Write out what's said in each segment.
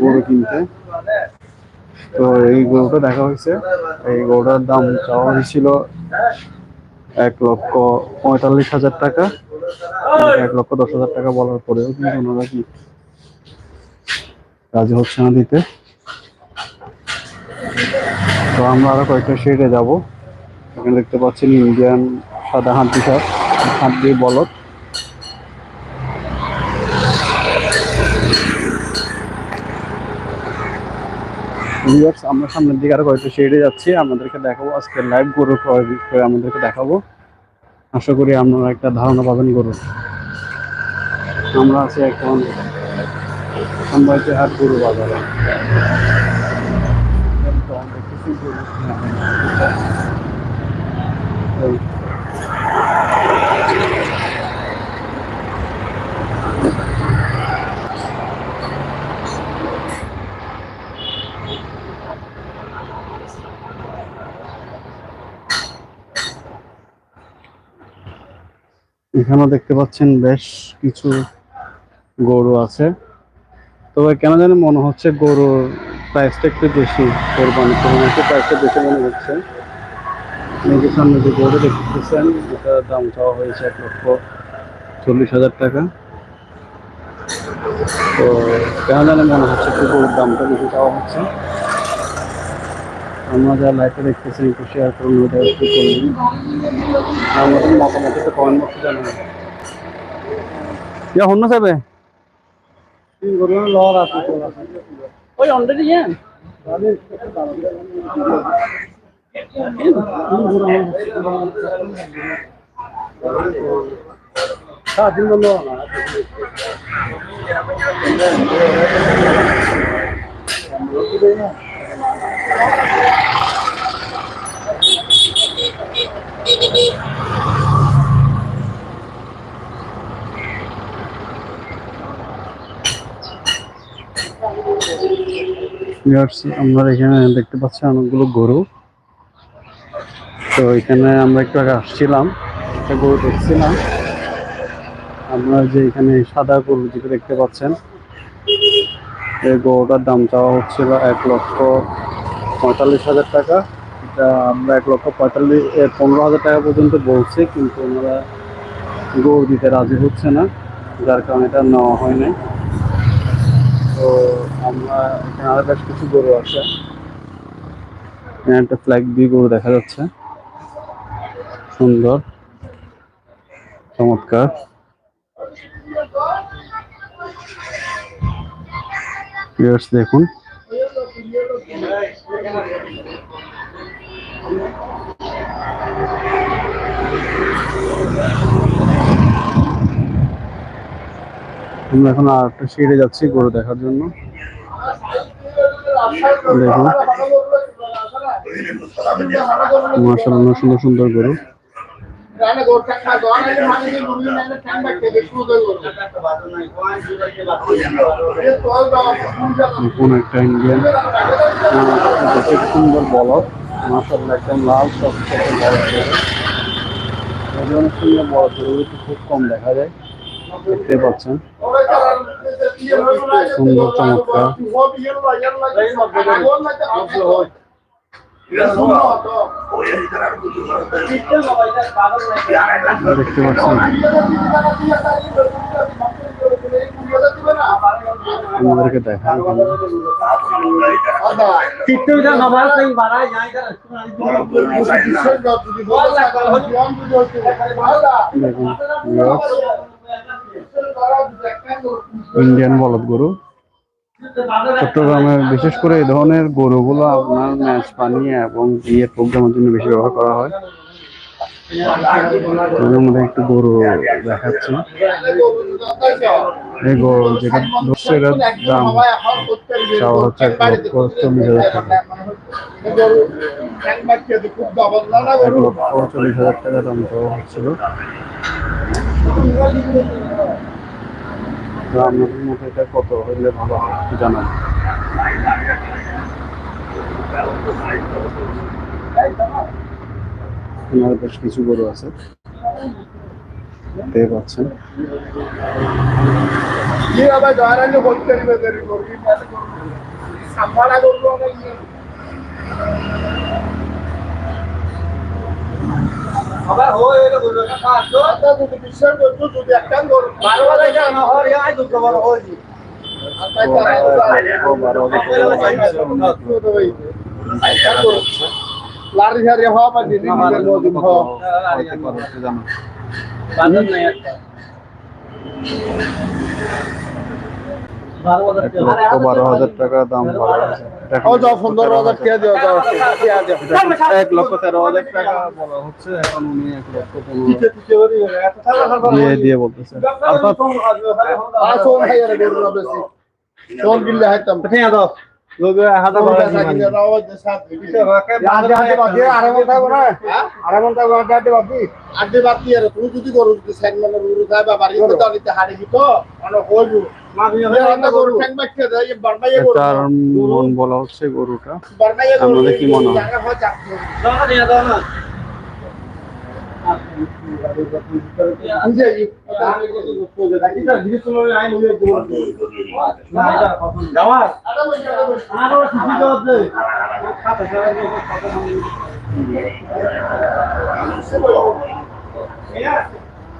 গরু কিনতে। তো এই গরুটা দেখা হয়েছে। এই গরুটার দাম চাওয়া হয়েছিল এক লক্ষ পঁয়তাল্লিশ হাজার টাকা। এক লক্ষ দশ হাজার টাকা বলার পরেও কিন্তু ওনারা কি রাজি হচ্ছে না দিতে। তো আমরা আরও কয়েকটা শেডে যাব। এখানে দেখতে পাচ্ছেন ইন্ডিয়ান সাদা শার্ট। হাত দিয়ে বলদ। ভিউয়ার্স আমরা সামনের দিকে আরও কয়েকটা শেডে যাচ্ছি। আমাদেরকে দেখাবো আজকে লাইভ গরু ক্রয় বিক্রয় আমাদেরকে দেখাবো। আশা করি আপনারা একটা ধারণা পাবেন গরু আমরা আছি এখন সম্ভাবিত হাট গরু বাজারে দেখতেছি গরু এখানেও দেখতে পাচ্ছেন বেশ কিছু গরু আছে। তবে কেন জানি মনে হচ্ছে গরুর প্রাইসটা একটু বেশি কোরবানি কোরবানিতে প্রাইসটা বেশি মনে হচ্ছে। নিজের সামনে যে গরু দেখতেছেন এটার দাম চাওয়া হয়েছে এক লক্ষ চল্লিশ হাজার টাকা। তো কেন জানি মনে হচ্ছে একটু গরুর দামটা বেশি চাওয়া হচ্ছে। আমরা যা লাইফে দেখতেছি একটু শেয়ার করুন ওটা একটু করুন। আমাদের মতামত একটু কমেন্ট বক্সে জানাবেন ইয়া হন্য যাবে ওই অলরেডি বন্ধ আমরা এখানে দেখতে পাচ্ছি অনেকগুলো গরু। তো এখানে আমরা একটু আগে আসছিলাম, একটা গরু দেখছিলাম। আপনারা যে এখানে সাদা গরু যেটা দেখতে পাচ্ছেন, এই গরুটার দাম চাওয়া হচ্ছিল এক লক্ষ পঁয়তাল্লিশ হাজার টাকা। এটা আমরা এক লক্ষ পঁয়তাল্লিশ পনেরো হাজার টাকা পর্যন্ত বলছি, কিন্তু ওনারা গরু দিতে রাজি হচ্ছে না, যার কারণে এটা নেওয়া হয় নাই। তো আমরা এখানে আরও বেশ কিছু গরু আছে। এখানে একটা ফ্ল্যাগ দিয়ে গরু দেখা যাচ্ছে। সুন্দর, চমৎকার। দেখুন। আমরা এখন আর একটা সিঁড়ে যাচ্ছি গরু দেখার জন্য। দেখুন। মার্শাল্লাহ সুন্দর সুন্দর গরু। কোন একটা ইন্ডিয়ান দেখে সুন্দর বলদ একদম লাল সব অনেক সুন্দর গরু খুব কম দেখা যায় দেখতে পাচ্ছেন। সুন্দর চমৎকার। দেখতে পাচ্ছেন আমাদেরকে দেখা ইন্ডিয়ান বলদ গরু চট্টগ্রামে বিশেষ করে এই ধরনের গরুগুলো আপনার ম্যাচ পানি এবং বিয়ের প্রোগ্রামের জন্য বেশি ব্যবহার করা হয়। মধ্যে একটু গরু দেখাচ্ছি। এই গরু যেটা দাম হচ্ছে চল্লিশ হাজার টাকা। এক লক্ষ চল্লিশ হাজার টাকা দাম হচ্ছিল। তো আপনাদের মধ্যে এটা কত হইলে ভালো হয় জানান এখানে বেশ কিছু গরু আছে দেখতে পাচ্ছেন করতে দিবে দেরি করবি সাম্ভালা করব অনেক আবার হয় এটা বলব না কাজ তো আচ্ছা যদি বিশ্বাস করছ যদি একটা করো বারো বারে কেন হয় আই দুটো বড় হয় লারি হারি হওয়া পারছি নিজের মধ্যে হওয়া। বারো হাজার টাকা দাম যাও লক্ষ পনেরো হাজার টাকা দিও যাও টাকা দিও। এক লক্ষ তেরো হাজার টাকা বলা হচ্ছে এখন উনি এক লক্ষ পনেরো দিয়ে দিয়ে বলতেছে। আছে হ্যাঁ? আড্ডি বাকি আর তুই যদি গরু যদি স্যাগমেন্ট গরু খাই বা তো তাহলে হারিবি তো অনেক হইব। গরু। মন বলা হচ্ছে গরুটা। বারমাইয়ে কি মনে হয়?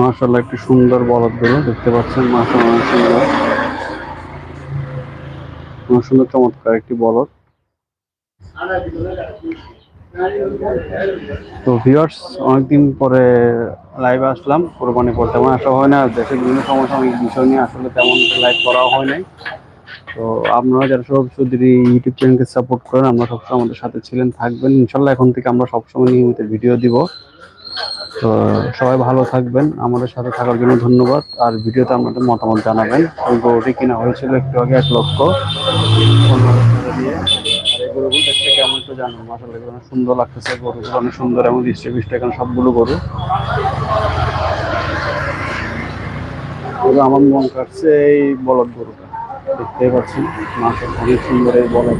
মাশাল্লাহ একটি সুন্দর বলদ গরু দেখতে পাচ্ছেন মাশাল্লাহ অনেক সুন্দর। অনেক সুন্দর চমৎকার একটি বলদ। তো ভিউয়ার্স অনেকদিন পরে লাইভে আসলাম, কোরবানি পর তেমন আসা হয় না দেশের বিভিন্ন সমসাময়িক বিষয় নিয়ে আসলে তেমন লাইভ করা হয় নাই। তো আপনারা যারা সব শুধু ইউটিউব চ্যানেলকে সাপোর্ট করেন, আমরা সবসময় আমাদের সাথে ছিলেন, থাকবেন। ইনশাল্লাহ এখন থেকে আমরা সবসময় নিয়মিত ভিডিও দিব। তো সবাই ভালো থাকবেন। আমাদের সাথে থাকার জন্য ধন্যবাদ। আর ভিডিওতে আপনাদের মতামত জানাবেন। ওই গরুটি কিনা হয়েছিল একটু আগে, এক লক্ষ। পনেরো হাজার দিয়ে এই গরুগুলো দেখতে একটু মাসাল্লাহ এগুলো অনেক সুন্দর লাগতেছে। গরুগুলো অনেক সুন্দর এবং দৃষ্টি বৃষ্টি এখানে সবগুলো গরু। আমার মন কাটছে এই বলদ গরুটা। দেখতেই পাচ্ছেন মাসে অনেক সুন্দর এই বলদ।